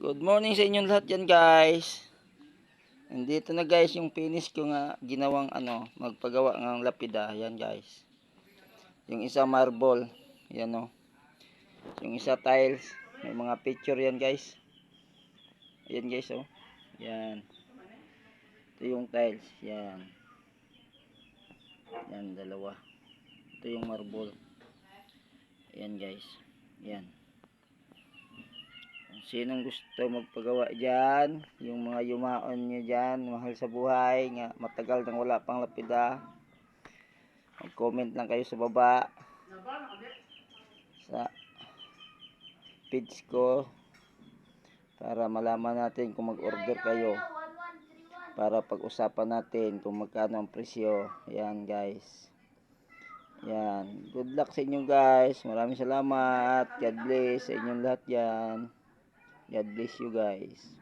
Good morning sa inyong lahat yan guys. Nandito na guys yung finish ko nga ginawang ano, magpagawa ng lapida. Yan guys. Yung isa marble. Yan o. Yung isa tiles. May mga picture yan guys. Yan guys oh. Yan. Ito yung tiles. Yan. Yan dalawa. Ito yung marble. Yan guys. Yan. Sinong gusto magpagawa dyan, yung mga yumaon nyo dyan, mahal sa buhay, nga matagal nang wala pang lapida, mag-comment lang kayo sa baba. Sa page ko para malaman natin kung mag-order kayo para pag-usapan natin kung magkano ang presyo. Yan guys. Yan. Good luck sa inyo guys. Maraming salamat. God bless sa inyong lahat yan. God bless you guys.